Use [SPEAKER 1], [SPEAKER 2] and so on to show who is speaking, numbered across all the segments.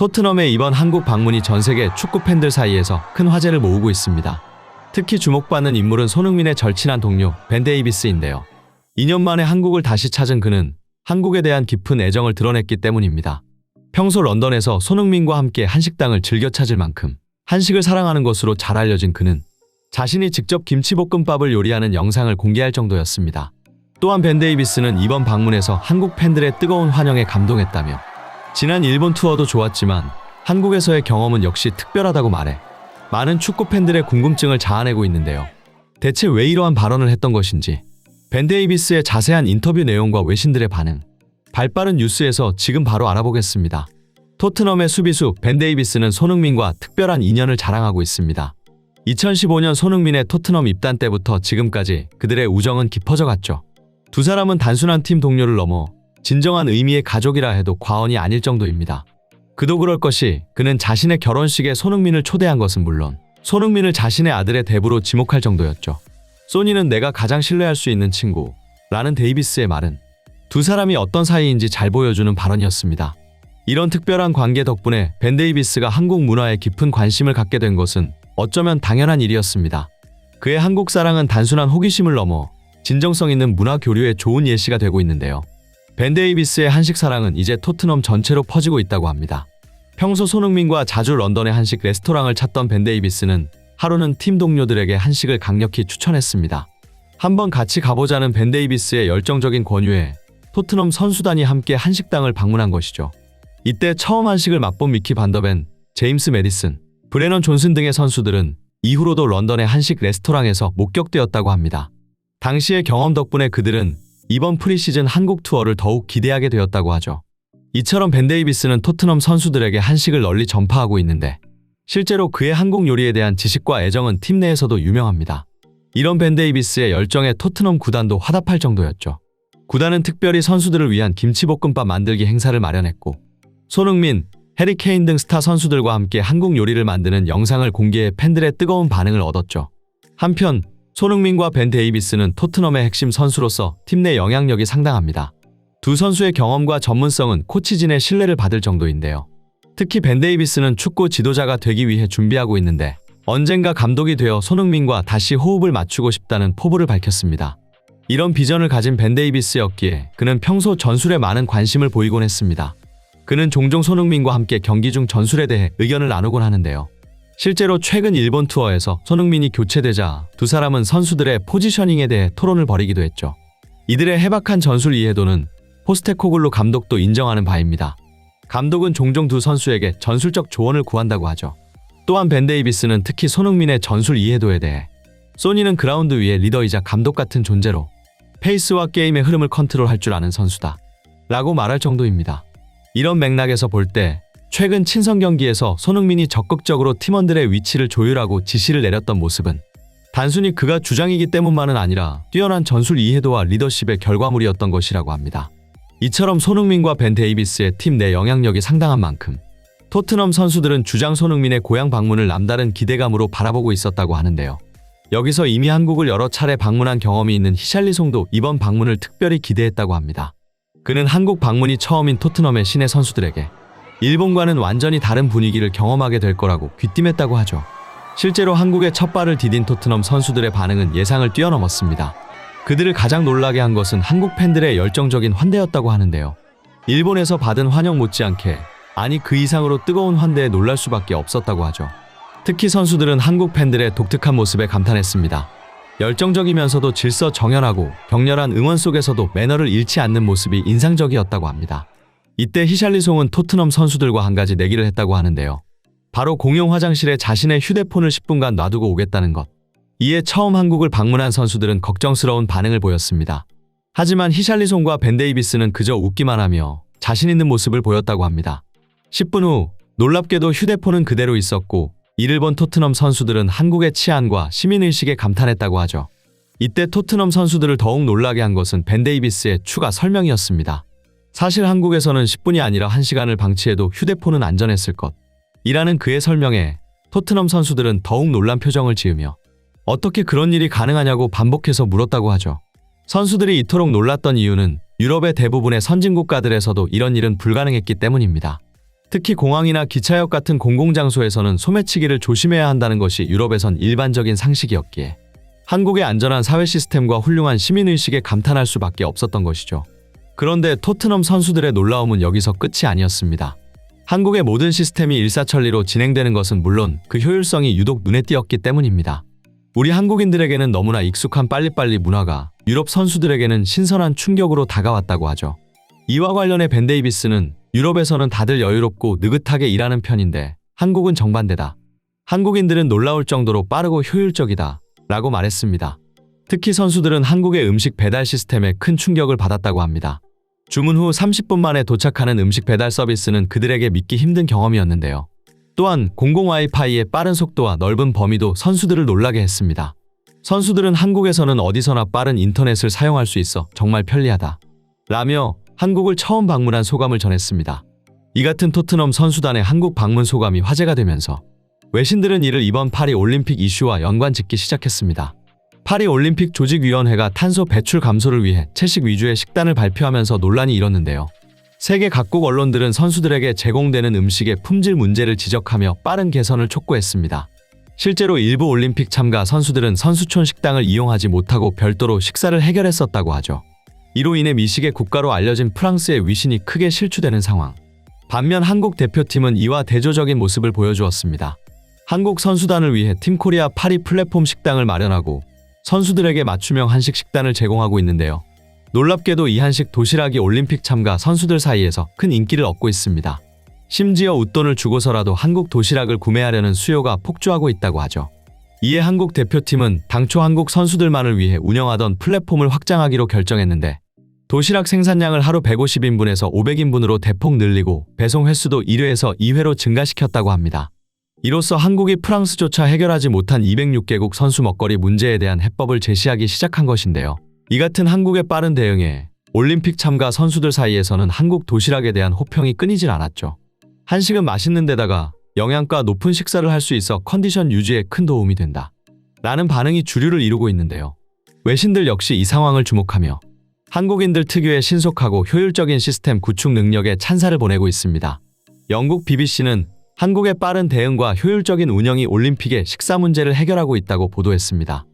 [SPEAKER 1] 토트넘의 이번 한국 방문이 전 세계 축구 팬들 사이에서 큰 화제를 모으고 있습니다. 특히 주목받는 인물은 손흥민의 절친한 동료 벤 데이비스인데요. 2년 만에 한국을 다시 찾은 그는 한국에 대한 깊은 애정을 드러냈기 때문입니다. 평소 런던에서 손흥민과 함께 한식당을 즐겨 찾을 만큼 한식을 사랑하는 것으로 잘 알려진 그는 자신이 직접 김치볶음밥을 요리하는 영상을 공개할 정도였습니다. 또한 벤 데이비스는 이번 방문에서 한국 팬들의 뜨거운 환영에 감동했다며 지난 일본 투어도 좋았지만 한국에서의 경험은 역시 특별하다고 말해 많은 축구 팬들의 궁금증을 자아내고 있는데요. 대체 왜 이러한 발언을 했던 것인지 벤 데이비스의 자세한 인터뷰 내용과 외신들의 반응 발빠른 뉴스에서 지금 바로 알아보겠습니다. 토트넘의 수비수 벤 데이비스는 손흥민과 특별한 인연을 자랑하고 있습니다. 2015년 손흥민의 토트넘 입단 때부터 지금까지 그들의 우정은 깊어져 갔죠. 두 사람은 단순한 팀 동료를 넘어 진정한 의미의 가족이라 해도 과언이 아닐 정도입니다. 그도 그럴 것이 그는 자신의 결혼식에 손흥민을 초대한 것은 물론 손흥민을 자신의 아들의 대부로 지목할 정도였죠. 소니는 내가 가장 신뢰할 수 있는 친구 라는 데이비스의 말은 두 사람이 어떤 사이인지 잘 보여주는 발언이었습니다. 이런 특별한 관계 덕분에 벤 데이비스가 한국 문화에 깊은 관심을 갖게 된 것은 어쩌면 당연한 일이었습니다. 그의 한국 사랑은 단순한 호기심을 넘어 진정성 있는 문화 교류의 좋은 예시가 되고 있는데요. 벤 데이비스의 한식 사랑은 이제 토트넘 전체로 퍼지고 있다고 합니다. 평소 손흥민과 자주 런던의 한식 레스토랑을 찾던 벤 데이비스는 하루는 팀 동료들에게 한식을 강력히 추천했습니다. 한번 같이 가보자는 벤 데이비스의 열정적인 권유에 토트넘 선수단이 함께 한식당을 방문한 것이죠. 이때 처음 한식을 맛본 미키 반더벤, 제임스 메디슨, 브레넌 존슨 등의 선수들은 이후로도 런던의 한식 레스토랑에서 목격되었다고 합니다. 당시의 경험 덕분에 그들은 이번 프리시즌 한국 투어를 더욱 기대하게 되었다고 하죠. 이처럼 벤 데이비스는 토트넘 선수들에게 한식을 널리 전파하고 있는데 실제로 그의 한국 요리에 대한 지식과 애정은 팀 내에서도 유명합니다. 이런 벤 데이비스의 열정에 토트넘 구단도 화답할 정도였죠. 구단은 특별히 선수들을 위한 김치볶음밥 만들기 행사를 마련했고 손흥민, 해리 케인 등 스타 선수들과 함께 한국 요리를 만드는 영상을 공개해 팬들의 뜨거운 반응을 얻었죠. 한편 손흥민과 벤 데이비스는 토트넘의 핵심 선수로서 팀 내 영향력이 상당합니다. 두 선수의 경험과 전문성은 코치진의 신뢰를 받을 정도인데요. 특히 벤 데이비스는 축구 지도자가 되기 위해 준비하고 있는데 언젠가 감독이 되어 손흥민과 다시 호흡을 맞추고 싶다는 포부를 밝혔습니다. 이런 비전을 가진 벤 데이비스였기에 그는 평소 전술에 많은 관심을 보이곤 했습니다. 그는 종종 손흥민과 함께 경기 중 전술에 대해 의견을 나누곤 하는데요. 실제로 최근 일본 투어에서 손흥민이 교체되자 두 사람은 선수들의 포지셔닝에 대해 토론을 벌이기도 했죠. 이들의 해박한 전술 이해도는 포스테코글루 감독도 인정하는 바입니다. 감독은 종종 두 선수에게 전술적 조언을 구한다고 하죠. 또한 벤 데이비스는 특히 손흥민의 전술 이해도에 대해 소니는 그라운드 위의 리더이자 감독 같은 존재로 페이스와 게임의 흐름을 컨트롤할 줄 아는 선수다. 라고 말할 정도입니다. 이런 맥락에서 볼 때 최근 친선 경기에서 손흥민이 적극적으로 팀원들의 위치를 조율하고 지시를 내렸던 모습은 단순히 그가 주장이기 때문만은 아니라 뛰어난 전술 이해도와 리더십의 결과물이었던 것이라고 합니다. 이처럼 손흥민과 벤 데이비스의 팀 내 영향력이 상당한 만큼 토트넘 선수들은 주장 손흥민의 고향 방문을 남다른 기대감으로 바라보고 있었다고 하는데요. 여기서 이미 한국을 여러 차례 방문한 경험이 있는 히샬리송도 이번 방문을 특별히 기대했다고 합니다. 그는 한국 방문이 처음인 토트넘의 신의 선수들에게 일본과는 완전히 다른 분위기를 경험하게 될 거라고 귀띔했다고 하죠. 실제로 한국의 첫 발을 디딘 토트넘 선수들의 반응은 예상을 뛰어넘었습니다. 그들을 가장 놀라게 한 것은 한국 팬들의 열정적인 환대였다고 하는데요. 일본에서 받은 환영 못지않게 아니 그 이상으로 뜨거운 환대에 놀랄 수밖에 없었다고 하죠. 특히 선수들은 한국 팬들의 독특한 모습에 감탄했습니다. 열정적이면서도 질서 정연하고 격렬한 응원 속에서도 매너를 잃지 않는 모습이 인상적이었다고 합니다. 이때 히샬리송은 토트넘 선수들과 한 가지 내기를 했다고 하는데요. 바로 공용 화장실에 자신의 휴대폰을 10분간 놔두고 오겠다는 것. 이에 처음 한국을 방문한 선수들은 걱정스러운 반응을 보였습니다. 하지만 히샬리송과 벤 데이비스는 그저 웃기만 하며 자신 있는 모습을 보였다고 합니다. 10분 후 놀랍게도 휴대폰은 그대로 있었고 이를 본 토트넘 선수들은 한국의 치안과 시민의식에 감탄했다고 하죠. 이때 토트넘 선수들을 더욱 놀라게 한 것은 벤 데이비스의 추가 설명이었습니다. 사실 한국에서는 10분이 아니라 1시간을 방치해도 휴대폰은 안전했을 것. 이라는 그의 설명에 토트넘 선수들은 더욱 놀란 표정을 지으며 어떻게 그런 일이 가능하냐고 반복해서 물었다고 하죠. 선수들이 이토록 놀랐던 이유는 유럽의 대부분의 선진 국가들에서도 이런 일은 불가능했기 때문입니다. 특히 공항이나 기차역 같은 공공장소에서는 소매치기를 조심해야 한다는 것이 유럽에선 일반적인 상식이었기에 한국의 안전한 사회 시스템과 훌륭한 시민의식에 감탄할 수밖에 없었던 것이죠. 그런데 토트넘 선수들의 놀라움은 여기서 끝이 아니었습니다. 한국의 모든 시스템이 일사천리로 진행되는 것은 물론 그 효율성이 유독 눈에 띄었기 때문입니다. 우리 한국인들에게는 너무나 익숙한 빨리빨리 문화가 유럽 선수들에게는 신선한 충격으로 다가왔다고 하죠. 이와 관련해 벤 데이비스는 유럽에서는 다들 여유롭고 느긋하게 일하는 편인데 한국은 정반대다. 한국인들은 놀라울 정도로 빠르고 효율적이다. 라고 말했습니다. 특히 선수들은 한국의 음식 배달 시스템에 큰 충격을 받았다고 합니다. 주문 후 30분 만에 도착하는 음식 배달 서비스는 그들에게 믿기 힘든 경험이었는데요. 또한 공공 와이파이의 빠른 속도와 넓은 범위도 선수들을 놀라게 했습니다. 선수들은 한국에서는 어디서나 빠른 인터넷을 사용할 수 있어 정말 편리하다. 라며 한국을 처음 방문한 소감을 전했습니다. 이 같은 토트넘 선수단의 한국 방문 소감이 화제가 되면서 외신들은 이를 이번 파리 올림픽 이슈와 연관 짓기 시작했습니다. 파리 올림픽 조직위원회가 탄소 배출 감소를 위해 채식 위주의 식단을 발표하면서 논란이 일었는데요. 세계 각국 언론들은 선수들에게 제공되는 음식의 품질 문제를 지적하며 빠른 개선을 촉구했습니다. 실제로 일부 올림픽 참가 선수들은 선수촌 식당을 이용하지 못하고 별도로 식사를 해결했었다고 하죠. 이로 인해 미식의 국가로 알려진 프랑스의 위신이 크게 실추되는 상황. 반면 한국 대표팀은 이와 대조적인 모습을 보여주었습니다. 한국 선수단을 위해 팀코리아 파리 플랫폼 식당을 마련하고 선수들에게 맞춤형 한식 식단을 제공하고 있는데요. 놀랍게도 이 한식 도시락이 올림픽 참가 선수들 사이에서 큰 인기를 얻고 있습니다. 심지어 웃돈을 주고서라도 한국 도시락을 구매하려는 수요가 폭주하고 있다고 하죠. 이에 한국 대표팀은 당초 한국 선수들만을 위해 운영하던 플랫폼을 확장하기로 결정했는데 도시락 생산량을 하루 150인분에서 500인분으로 대폭 늘리고 배송 횟수도 1회에서 2회로 증가시켰다고 합니다. 이로써 한국이 프랑스조차 해결하지 못한 206개국 선수 먹거리 문제에 대한 해법을 제시하기 시작한 것인데요. 이 같은 한국의 빠른 대응에 올림픽 참가 선수들 사이에서는 한국 도시락에 대한 호평이 끊이질 않았죠. 한식은 맛있는 데다가 영양가 높은 식사를 할 수 있어 컨디션 유지에 큰 도움이 된다. 라는 반응이 주류를 이루고 있는데요. 외신들 역시 이 상황을 주목하며 한국인들 특유의 신속하고 효율적인 시스템 구축 능력에 찬사를 보내고 있습니다. 영국 BBC는 한국의 빠른 대응과 효율적인 운영이 올림픽의 식사 문제를 해결하고 있다고 보도했습니다.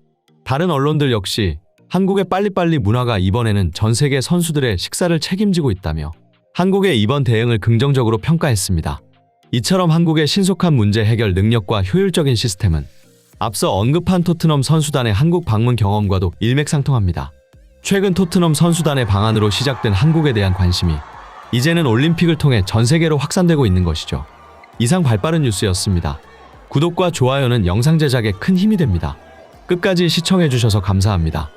[SPEAKER 1] 다른 언론들 역시 한국의 빨리빨리 문화가 이번에는 전 세계 선수들의 식사를 책임지고 있다며 한국의 이번 대응을 긍정적으로 평가했습니다. 이처럼 한국의 신속한 문제 해결 능력과 효율적인 시스템은 앞서 언급한 토트넘 선수단의 한국 방문 경험과도 일맥상통합니다. 최근 토트넘 선수단의 방안으로 시작된 한국에 대한 관심이 이제는 올림픽을 통해 전 세계로 확산되고 있는 것이죠. 이상 발빠른 뉴스였습니다. 구독과 좋아요는 영상 제작에 큰 힘이 됩니다. 끝까지 시청해주셔서 감사합니다.